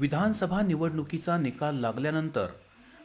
विधानसभा निवडणुकीचा निकाल लागल्यानंतर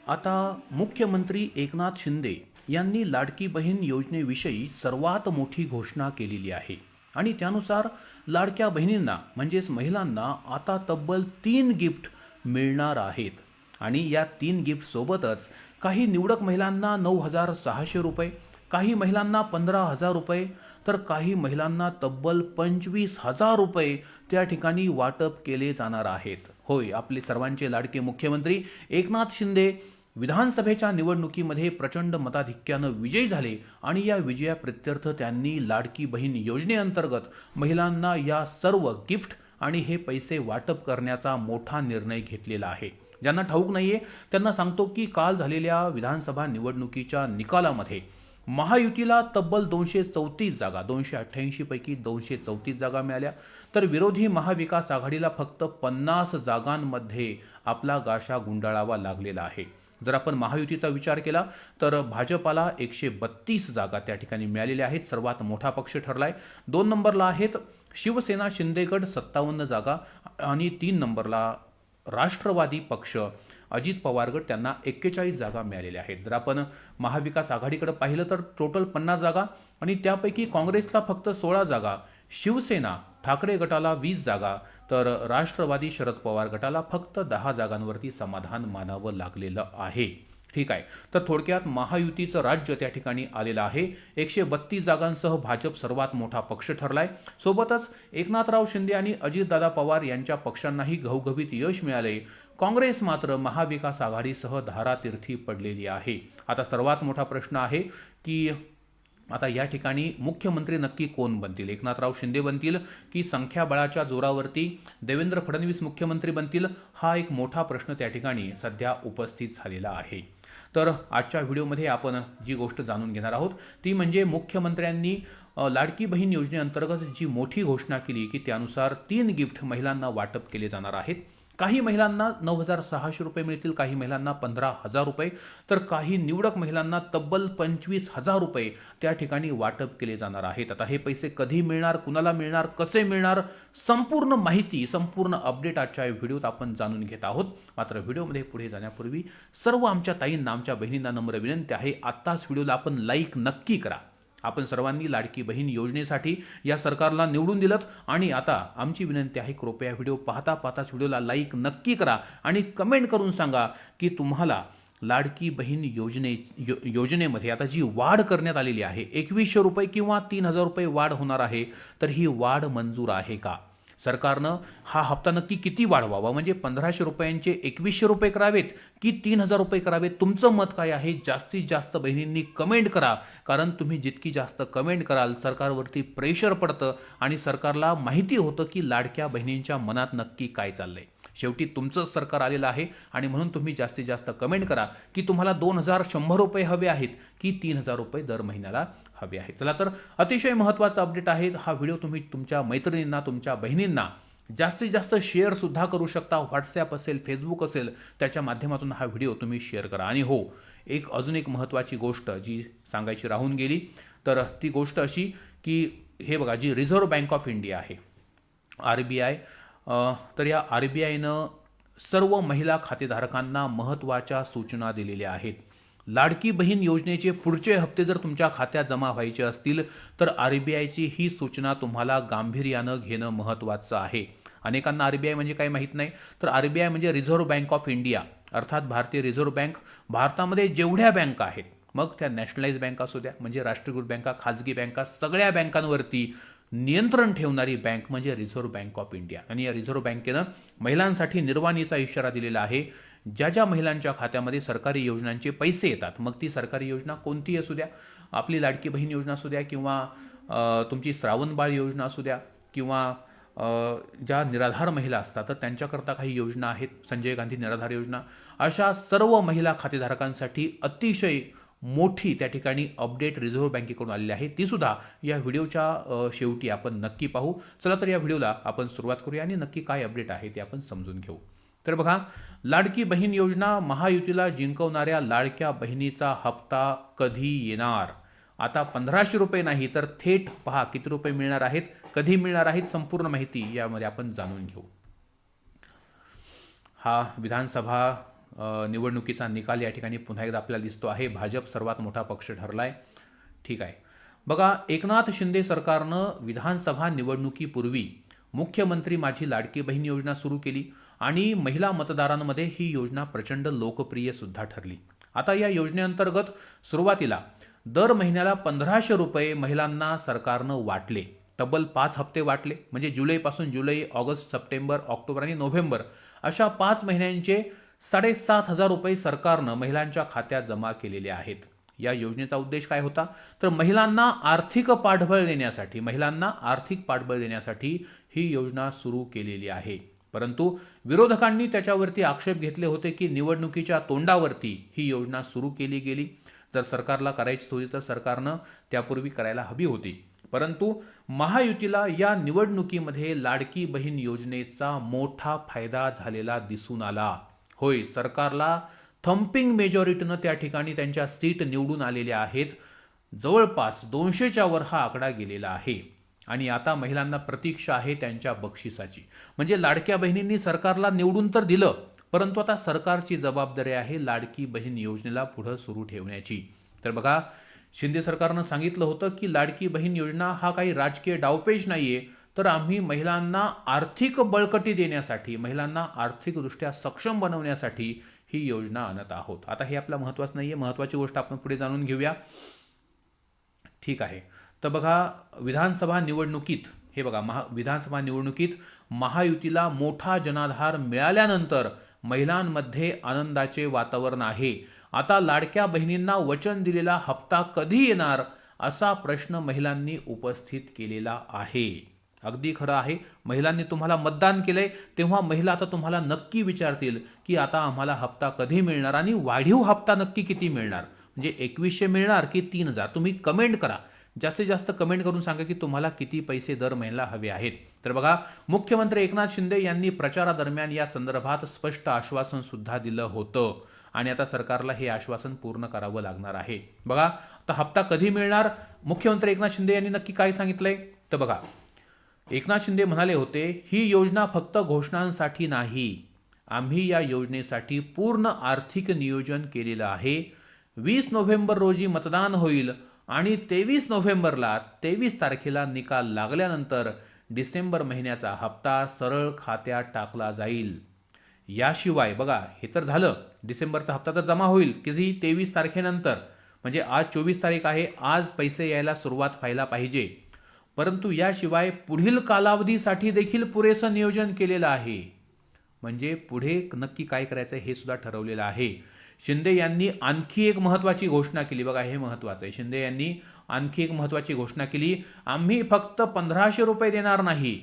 आता मुख्यमंत्री एकनाथ शिंदे यांनी लाडकी बहीण योजनेविषयी सर्वात मोठी घोषणा केलेली आहे. आणि त्यानुसार लाडक्या बहिणींना म्हणजेच महिलांना आता तब्बल तीन गिफ्ट मिळणार आहेत. आणि या तीन गिफ्टसोबतच काही निवडक महिलांना नऊ हजार सहाशे रुपये काही महिलांना पंधरा हजार रुपये तर काही महिलांना तब्बल पंचवीस हजार रुपये त्या ठिकाणी वाटप केले जाणार आहेत. होय आपले सर्वांचे लाडके मुख्यमंत्री एकनाथ शिंदे विधानसभेच्या निवडणुकीमध्ये प्रचंड मताधिक्यानं विजयी झाले आणि या विजयाप्रित्यर्थ त्यांनी लाडकी बहीण योजनेअंतर्गत महिलांना या सर्व गिफ्ट आणि हे पैसे वाटप करण्याचा मोठा निर्णय घेतलेला आहे. ज्यांना ठाऊक नाहीये त्यांना सांगतो की काल झालेल्या विधानसभा निवडणुकीच्या निकालामध्ये महायुतीला तब्बल दोनशे चौतीस जागा दोनशे अठ्ठ्याऐंशीपैकी दोनशे चौतीस जागा मिळाल्या. तर विरोधी महाविकास आघाडीला फक्त पन्नास जागांमध्ये आपला गाशा गुंडाळावा लागलेला आहे. जर आपण महायुतीचा विचार केला तर भाजपाला एकशे बत्तीस जागा त्या ठिकाणी मिळालेल्या आहेत. सर्वात मोठा पक्ष ठरलाय. दोन नंबरला आहेत शिवसेना शिंदेगड सत्तावन्न जागा आणि तीन नंबरला राष्ट्रवादी पक्ष. अजित पवार गट त्यांना एक्केचाळीस जागा मिळालेल्या आहेत. जर आपण महाविकास आघाडीकडे पाहिलं तर टोटल पन्नास जागा आणि त्यापैकी काँग्रेसला फक्त सोळा जागा शिवसेना ठाकरे गटाला वीस जागा तर राष्ट्रवादी शरद पवार गटाला फक्त दहा जागांवरती समाधान मानावं लागलेलं आहे. ठीक आहे. तर थोडक्यात महायुतीचं राज्य त्या ठिकाणी आलेलं आहे. एकशे बत्तीस जागांसह भाजप सर्वात मोठा पक्ष ठरलाय. सोबतच एकनाथराव शिंदे आणि अजितदादा पवार यांच्या पक्षांनाही घवघवीत यश मिळाले काँग्रेस मात्र महाविकास आघाडीसह धारातीर्थी पडलेली आहे. आता सर्वात मोठा प्रश्न आहे की आता या ठिकाणी मुख्यमंत्री नक्की कोण बनतील? एकनाथराव शिंदे बनतील की संख्याबळाच्या जोरावरती देवेंद्र फडणवीस मुख्यमंत्री बनतील? हा एक मोठा प्रश्न त्या ठिकाणी सध्या उपस्थित झालेला आहे. तर आजच्या व्हिडिओमध्ये आपण जी गोष्ट जाणून घेणार आहोत ती म्हणजे मुख्यमंत्र्यांनी लाडकी बहीण योजनेअंतर्गत जी मोठी घोषणा केली की त्यानुसार तीन गिफ्ट महिलांना वाटप केले जाणार आहेत. काही महिलांना नऊ हजार सहाशे रुपये मिळतील काही महिलांना पंधरा हजार रुपये. तर काही निवडक महिलांना तब्बल पंचवीस हजार रुपये त्या ठिकाणी वाटप केले जाणार आहेत. आता हे पैसे कधी मिळणार कुणाला मिळणार कसे मिळणार संपूर्ण माहिती संपूर्ण अपडेट आजच्या व्हिडिओत आपण जाणून घेत आहोत. मात्र व्हिडिओमध्ये पुढे जाण्यापूर्वी सर्व आमच्या ताईंना आमच्या बहिणींना नम्र विनंती आहे आत्ताच व्हिडिओला आपण लाईक नक्की करा. आपण सर्वांनी लाडकी बहीण योजनेसाठी या सरकारला निवडून दिलं आणि आता आमची विनंती आहे कृपया व्हिडिओ पाहता पाहताच व्हिडिओला लाईक नक्की करा आणि कमेंट करून सांगा की तुम्हाला लाडकी बहीण योजने यो योजनेमध्ये आता जी वाढ करण्यात आलेली आहे एकवीसशे रुपये किंवा तीन हजार रुपये वाढ होणार आहे तर ही वाढ मंजूर आहे का? सरकारनं हा हप्ता नक्की किती वाढवावा? म्हणजे पंधराशे रुपयांचे एकवीसशे रुपये करावेत की तीन हजार रुपये करावेत? तुमचं मत काय आहे? जास्तीत जास्त बहिणींनी कमेंट करा. कारण तुम्ही जितकी जास्त कमेंट कराल सरकारवरती प्रेशर पडतं आणि सरकारला माहिती होतं की लाडक्या बहिणींच्या मनात नक्की काय चाललंय. शेवटी तुमचंच सरकार आलेलं आहे आणि म्हणून तुम्ही जास्तीत जास्त कमेंट करा की तुम्हाला दोन हजार शंभर रुपये हवे आहेत की तीन हजार रुपये दर महिन्याला हवे आहे. चला तर अतिशय महत्त्वाचा अपडेट आहे. हा व्हिडिओ तुम्ही तुमच्या मैत्रिणींना तुमच्या बहिणींना जास्तीत जास्त शेअरसुद्धा करू शकता. व्हॉट्सॲप असेल फेसबुक असेल त्याच्या माध्यमातून हा व्हिडिओ तुम्ही शेअर करा. आणि हो एक अजून एक महत्त्वाची गोष्ट जी सांगायची राहून गेली तर ती गोष्ट अशी की हे बघा जी रिझर्व्ह बँक ऑफ इंडिया आहे आर बी आय तर या आर बी आयनं सर्व महिला खातेधारकांना महत्त्वाच्या सूचना दिलेल्या आहेत. लाडकी बहीण योजनेचे पुढचे हप्ते जर तुमच्या खात्यात जमा व्हायचे असतील तर आर बी आयची ही सूचना तुम्हाला गांभीर्यानं घेणं महत्त्वाचं आहे. अनेकांना आर बी आय म्हणजे काही माहीत नाही तर आर बी आय म्हणजे रिझर्व्ह बँक ऑफ इंडिया अर्थात भारतीय रिझर्व्ह बँक भारतामध्ये जेवढ्या बँका आहेत मग त्या नॅशनलाइज बँका असू द्या म्हणजे राष्ट्रीयकृत बँका खाजगी बँका सगळ्या बँकांवरती नियंत्रण ठेवणारी बँक म्हणजे रिझर्व्ह बँक ऑफ इंडिया आणि या रिझर्व्ह बँकेनं महिलांसाठी निर्वाणीचा इशारा दिलेला आहे. ज्या ज्या महिलांच्या खात्यामध्ये सरकारी योजनांचे पैसे येतात मग ती सरकारी योजना कोणतीही असू द्या? आपली लाडकी बहीण योजना असू द्या किंवा तुमची श्रावणबाळ योजना असू द्या किंवा ज्या निराधार महिला असतात तर त्यांच्याकरता काही योजना आहेत? संजय गांधी निराधार योजना. अशा सर्व महिला खातेधारकांसाठी अतिशय मोठी त्या ठिकाणी अपडेट रिझर्व्ह बँकेकडून आलेली आहे. ती सुद्धा या व्हिडिओच्या शेवटी आपण नक्की पाहू. चला तर या व्हिडिओला आपण सुरुवात करूया आणि नक्की काय अपडेट आहे ते आपण समजून घेऊ. तर बघा लाडकी बहीण योजना महायुतीला जिंकवणाऱ्या लाडक्या बहिणीचा हप्ता कधी येणार? आता पंधराशे रुपये नाही तर थेट पहा किती रुपये मिळणार आहेत कधी मिळणार आहेत संपूर्ण माहिती यामध्ये आपण जाणून घेऊ. हा विधानसभा निवडणुकीचा निकाल या ठिकाणी पुन्हा एकदा आपल्याला दिसतो आहे. भाजप सर्वात मोठा पक्ष ठरलाय. ठीक आहे. बघा एकनाथ शिंदे सरकारनं विधानसभा निवडणुकीपूर्वी मुख्यमंत्री माझी लाडकी बहीण योजना सुरू केली. आणि महिला मतदारांमध्ये ही योजना प्रचंड लोकप्रिय सुद्धा ठरली. आता या योजनेअंतर्गत सुरुवातीला दर महिन्याला पंधराशे रुपये महिलांना सरकारनं वाटले. तब्बल पाच हप्ते वाटले. म्हणजे जुलैपासून जुलै ऑगस्ट सप्टेंबर ऑक्टोबर आणि नोव्हेंबर अशा पाच महिन्यांचे साडेसात हजार रुपये सरकारनं महिलांच्या खात्यात जमा केलेले आहेत. या योजनेचा उद्देश काय होता? तर महिलांना आर्थिक पाठबळ देण्यासाठी महिलांना आर्थिक पाठबळ देण्यासाठी ही योजना सुरू केलेली आहे. परंतु विरोधकांनी त्याच्यावरती आक्षेप घेतले होते की निवडणुकीच्या तोंडावरती ही योजना सुरू केली गेली. जर सरकारला करायची होती तर सरकारनं त्यापूर्वी करायला हवी होती. परंतु महायुतीला या निवडणुकीमध्ये लाडकी बहीण योजनेचा मोठा फायदा झालेला दिसून आला. होय सरकारला थम्पिंग मेजॉरिटीनं त्या ठिकाणी त्यांच्या सीट निवडून आलेल्या आहेत. जवळपास दोनशेच्या वर हा आकडा गेलेला आहे. आणि आता महिलांना प्रतीक्षा आहे त्यांच्या बक्षिसाची. म्हणजे लाडक्या बहिणींनी सरकारला निवडून तर दिलं परंतु आता सरकारची जबाबदारी आहे लाडकी बहीण योजनेला पुढं सुरू ठेवण्याची. तर बघा शिंदे सरकारनं सांगितलं होतं की लाडकी बहीण योजना हा काही राजकीय डावपेच नाहीये तर आम्ही महिलांना आर्थिक बळकटी देण्यासाठी महिलांना आर्थिकदृष्ट्या सक्षम बनवण्यासाठी ही योजना आणत आहोत. आता हे आपला महत्वाचं नाहीये महत्वाची गोष्ट आपण पुढे जाणून घेऊया. ठीक आहे. तर बघा विधानसभा निवडणुकीत हे बघा महा विधानसभा निवडणुकीत महायुतीला मोठा जनाधार मिळाल्यानंतर महिलांमध्ये आनंदाचे वातावरण आहे. आता लाडक्या बहिणींना वचन दिलेला हप्ता कधी येणार असा प्रश्न महिलांनी उपस्थित केलेला आहे. अगदी खरं आहे महिलांनी तुम्हाला मतदान केलंय तेव्हा महिला आता तुम्हाला नक्की विचारतील की आता आम्हाला हप्ता कधी मिळणार आणि वाढीव हप्ता नक्की किती मिळणार? म्हणजे एकवीसशे मिळणार की तीन हजार? तुम्ही कमेंट करा. जास्तीत जास्त कमेंट करून सांगा की तुम्हाला किती पैसे दर महिन्याला हवे आहेत. तर बघा मुख्यमंत्री एकनाथ शिंदे यांनी प्रचारादरम्यान या संदर्भात स्पष्ट आश्वासन सुद्धा दिलं होतं. आणि आता सरकारला हे आश्वासन पूर्ण करावं लागणार आहे. बघा आता हप्ता कधी मिळणार? मुख्यमंत्री एकनाथ शिंदे यांनी नक्की काय सांगितलंय? तर बघा एकनाथ शिंदे म्हणाले होते ही योजना फक्त घोषणांसाठी नाही. आम्ही या योजनेसाठी पूर्ण आर्थिक नियोजन केलेलं आहे. वीस नोव्हेंबर रोजी मतदान होईल. आणि तेवीस नोव्हेंबरला तेवीस तारखेला निकाल लागल्यानंतर डिसेंबर महिन्याचा हप्ता सरळ खात्यात टाकला जाईल. याशिवाय बघा हे तर झालं. डिसेंबरचा हप्ता तर जमा होईल किती तेवीस तारखेनंतर. म्हणजे आज चोवीस तारीख आहे आज पैसे यायला सुरुवात व्हायला पाहिजे. परंतु याशिवाय पुढील कालावधीसाठी देखील पुरेसं नियोजन केलेलं आहे. म्हणजे पुढे नक्की काय करायचं हे सुद्धा ठरवलेलं आहे. शिंदे यांनी आणखी एक महत्वाची घोषणा केली. बघा हे महत्वाचं आहे. शिंदे यांनी आणखी एक महत्वाची घोषणा केली. आम्ही फक्त पंधराशे रुपये देणार नाही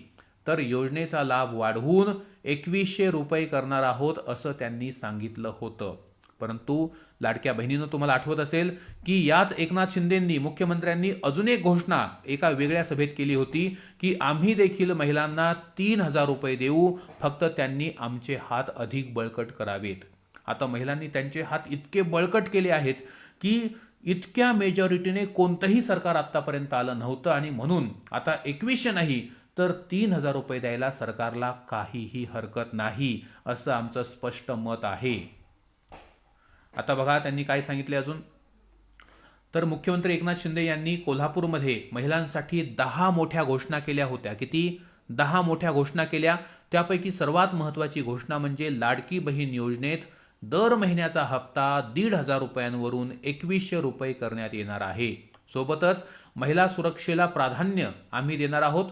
तर योजनेचा लाभ वाढवून एकवीसशे रुपये करणार आहोत असं त्यांनी सांगितलं होतं. परंतु लाडक्या बहिणीनं तुम्हाला आठवत असेल की याच एकनाथ शिंदेंनी मुख्यमंत्र्यांनी अजून एक घोषणा एका वेगळ्या सभेत केली होती की आम्ही देखील महिलांना तीन हजार रुपये देऊ फक्त त्यांनी आमचे हात अधिक बळकट करावेत. आता महिलांनी त्यांचे हात इतके बळकट केले आहेत की इतक्या मेजॉरिटीने कोणतंही सरकार आत्तापर्यंत आलं नव्हतं आणि म्हणून आता एकवीसशे नाही तर तीन हजार रुपये द्यायला सरकारला काहीही हरकत नाही असं आमचं स्पष्ट मत आहे. आता बघा त्यांनी काय सांगितले अजून? तर मुख्यमंत्री एकनाथ शिंदे यांनी कोल्हापूरमध्ये महिलांसाठी दहा मोठ्या घोषणा केल्या होत्या. किती? दहा मोठ्या घोषणा केल्या. त्यापैकी सर्वात महत्वाची घोषणा म्हणजे लाडकी बहीण योजनेत दर महिन्याचा हप्ता दीड हजार रुपयांवरून एकवीसशे रुपये करण्यात येणार आहे. सोबतच महिला सुरक्षेला प्राधान्य आम्ही देणार आहोत.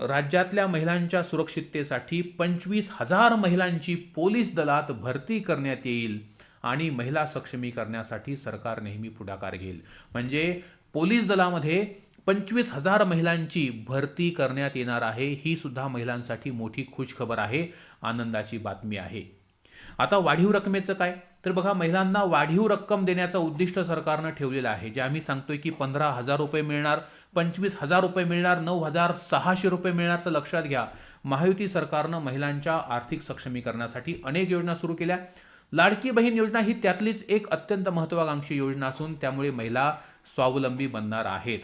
राज्यातल्या महिलांच्या सुरक्षिततेसाठी पंचवीस हजार महिलांची पोलीस दलात भरती करण्यात येईल आणि महिला सक्षमीकरणासाठी सरकार नेहमी पुढाकार घेईल. म्हणजे पोलीस दलामध्ये पंचवीस हजार महिलांची भरती करण्यात येणार आहे ही सुद्धा महिलांसाठी मोठी खुशखबर आहे. आनंदाची बातमी आहे. आता वाढीव रकमेचं काय? तर बघा महिलांना वाढीव रक्कम देण्याचं उद्दिष्ट सरकारनं ठेवलेलं आहे. जे आम्ही सांगतोय की पंधरा हजार रुपये मिळणार पंचवीस हजार रुपये मिळणार नऊ हजार सहाशे रुपये मिळणार तर लक्षात घ्या. महायुती सरकारनं महिलांच्या आर्थिक सक्षमीकरणासाठी अनेक योजना सुरू केल्या. लाडकी बहीण योजना ही त्यातलीच एक अत्यंत महत्वाकांक्षी योजना असून त्यामुळे महिला स्वावलंबी बनणार आहेत.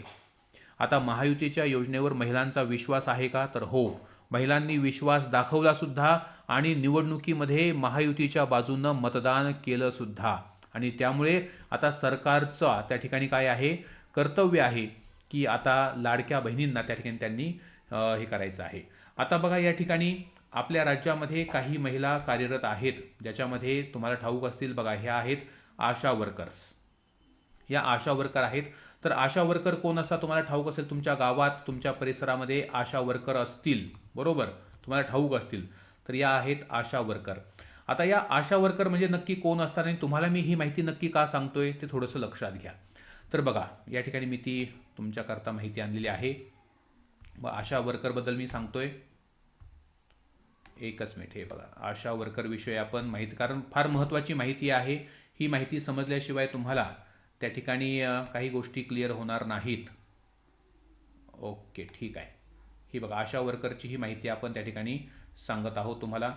आता महायुतीच्या योजनेवर महिलांचा विश्वास आहे का? तर हो. महिलांनी विश्वास दाखवला सुद्धा आणि निवडणुकीमध्ये महायुतीच्या बाजूनं मतदान केलं सुद्धा. आणि त्यामुळे आता सरकारचं त्या ठिकाणी काय आहे? कर्तव्य आहे की आता लाडक्या बहिणींना त्या ठिकाणी त्यांनी हे करायचं आहे. आता बघा या ठिकाणी आपल्या राज्यामध्ये काही महिला कार्यरत आहेत ज्याच्यामध्ये तुम्हाला ठाऊक असतील बघा ह्या आहेत आशा वर्कर्स. या आशा वर्कर आहेत तर आशा वर्कर कोण असतात तुम्हाला ठाऊक असेल तुमच्या गावात तुमच्या परिसरामध्ये आशा वर्कर असतील बरोबर? तुम्हाला ठाऊक असतील. तर या आहेत आशा वर्कर. आता या आशा वर्कर म्हणजे नक्की कोण असतात आणि तुम्हाला मी ही माहिती नक्की का सांगतोय ते थोडंसं लक्षात घ्या. तर बघा या ठिकाणी मी ती तुमच्याकरता माहिती आणलेली आहे. व आशा वर्करबद्दल मी सांगतोय. एकच मिनिट हे बघा. आशा वर्करविषयी आपण माहिती कारण फार महत्त्वाची माहिती आहे. ही माहिती समजल्याशिवाय तुम्हाला त्या ठिकाणी काही गोष्टी क्लिअर होणार नाहीत. ओके ठीक आहे. ही बघा आशा वर्करची ही माहिती आपण त्या ठिकाणी सांगत आहोत तुम्हाला.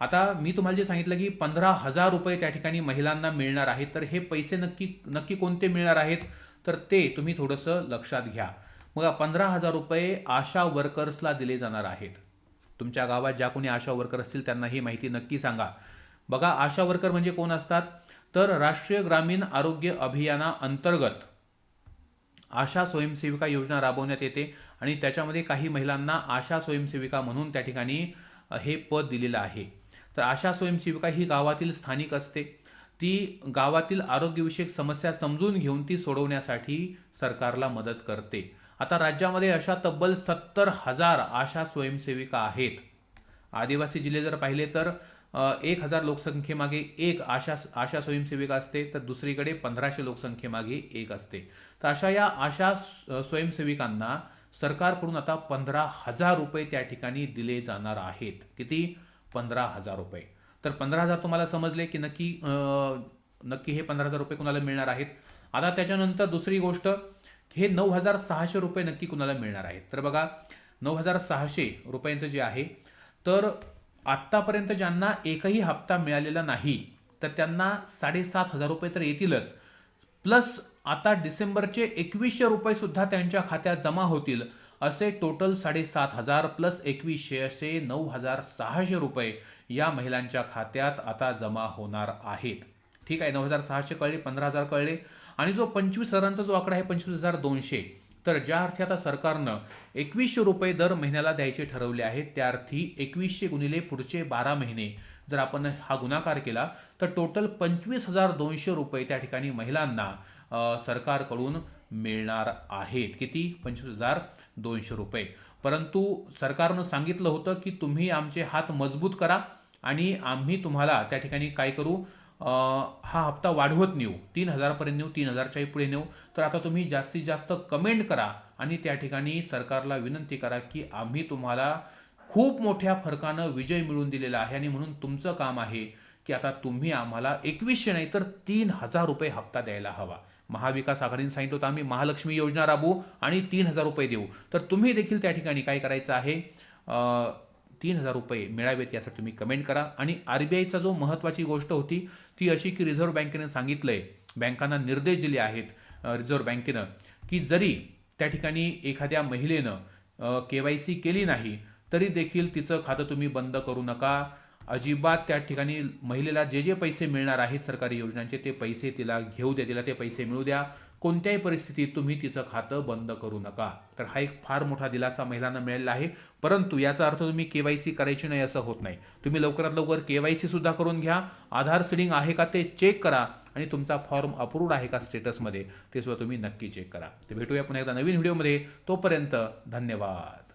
आता मी तुम्हाला जे सांगितलं की पंधरा हजार रुपये त्या ठिकाणी महिलांना मिळणार आहेत तर हे पैसे नक्की नक्की कोणते मिळणार आहेत? तर ते तुम्ही थोडंसं लक्षात घ्या. मग पंधरा हजार रुपये आशा वर्कर्सला दिले जाणार आहेत. तुमच्या गावात ज्या कोणी आशा वर्कर असतील त्यांना ही माहिती नक्की सांगा. बघा आशा वर्कर म्हणजे कोण असतात? तर राष्ट्रीय ग्रामीण आरोग्य अभियाना अंतर्गत आशा स्वयंसेविका योजना राबवण्यात येते आणि त्याच्यामध्ये काही महिलांना आशा स्वयंसेविका म्हणून त्या ठिकाणी हे पद दिलेलं आहे. तर आशा स्वयंसेविका ही गावातील स्थानिक असते. ती गावातील आरोग्यविषयक समस्या समजून घेऊन ती सोडवण्यासाठी सरकारला मदत करते. आता राज्यामध्ये अशा तब्बल सत्तर हजार आशा स्वयंसेविका आहेत. आदिवासी जिल्हे जर पाहिले तर एक हजार लोकसंख्येमागे एक आशा आशा स्वयंसेविका असते तर दुसरीकडे पंधराशे लोकसंख्येमागे एक असते. तर अशा या आशा स्वयंसेविकांना सरकारकडून आता पंधरा हजार रुपये त्या ठिकाणी दिले जाणार आहेत. किती? पंधरा हजार रुपये. तर पंधरा हजार तुम्हाला समजले की नक्की नक्की हे पंधरा हजार रुपये कुणाला मिळणार आहेत? आता त्याच्यानंतर दुसरी गोष्ट हे नऊ हजार सहाशे रुपये नक्की कुणाला मिळणार आहेत? तर बघा नऊ हजार सहाशे रुपयांचं जे आहे तर आत्तापर्यंत ज्यांना एकही हप्ता मिळालेला नाही तर त्यांना साडेसात हजार रुपये तर येतीलच. प्लस आता डिसेंबरचे एकवीसशे रुपये सुद्धा त्यांच्या खात्यात जमा होतील असे टोटल साडेसात हजार प्लस एकवीसशे असे नऊ हजार सहाशे रुपये या महिलांच्या खात्यात आता जमा होणार आहेत. ठीक आहे नऊ हजार सहाशे कळले पंधरा हजार कळले. आणि जो पंचवीस हजारांचा जो आकडा आहे पंचवीस हजार दोनशे. तर ज्या अर्थी आता सरकारनं एकवीसशे रुपये दर महिन्याला द्यायचे ठरवले आहेत त्या अर्थी एकवीसशे गुणिले पुढचे बारा महिने जर आपण हा गुणाकार केला तर टोटल पंचवीस हजार दोनशे रुपये त्या ठिकाणी महिलांना सरकारकडून मिळणार आहेत. किती? पंचवीस हजार दोनशे रुपये. परंतु सरकारनं सांगितलं होतं की तुम्ही आमचे हात मजबूत करा आणि आम्ही तुम्हाला त्या ठिकाणी काय करू हा हप्ता वाढवत नेऊ. तीन हजारपर्यंत नेऊ तीन हजारच्याही पुढे नेऊ. तर आता तुम्ही जास्तीत जास्त कमेंट करा आणि त्या ठिकाणी सरकारला विनंती करा की आम्ही तुम्हाला खूप मोठ्या फरकानं विजय मिळवून दिलेला आहे आणि म्हणून तुमचं काम आहे की आता तुम्ही आम्हाला एकवीसशे नाही तर तीन हजार रुपये हप्ता द्यायला हवा. महाविकास आघाडीने सांगितलं होतं आम्ही महालक्ष्मी योजना राबवू आणि तीन हजार रुपये देऊ. तर तुम्ही देखील त्या ठिकाणी काय करायचं आहे? तीन हजार रुपये मिळावेत यासाठी तुम्ही कमेंट करा. आणि आरबीआयचा जो महत्त्वाची गोष्ट होती ती अशी की रिझर्व्ह बँकेनं सांगितलंय बँकांना निर्देश दिले आहेत रिझर्व्ह बँकेनं की जरी त्या ठिकाणी एखाद्या महिलेनं के वाय सी केली नाही तरी देखील तिचं खातं तुम्ही बंद करू नका. अजिबात त्या ठिकाणी महिलेला जे जे पैसे मिळणार आहेत सरकारी योजनांचे ते पैसे तिला घेऊ द्या तिला ते पैसे मिळू द्या. कोणत्याही परिस्थितीत तुम्ही तिचं खातं बंद करू नका. तर हा एक फार मोठा दिलासा महिलांना मिळालेला आहे. परंतु याचा अर्थ तुम्ही केवायसी करायची नाही असं होत नाही. तुम्ही लवकरात लवकर केवायसी सुद्धा करून घ्या. आधार सिडिंग आहे का ते चेक करा आणि तुमचा फॉर्म अप्रूव्ड आहे का स्टेटसमध्ये ते सुद्धा तुम्ही नक्की चेक करा. तर भेटूया पुन्हा एकदा नवीन व्हिडिओमध्ये. तोपर्यंत धन्यवाद.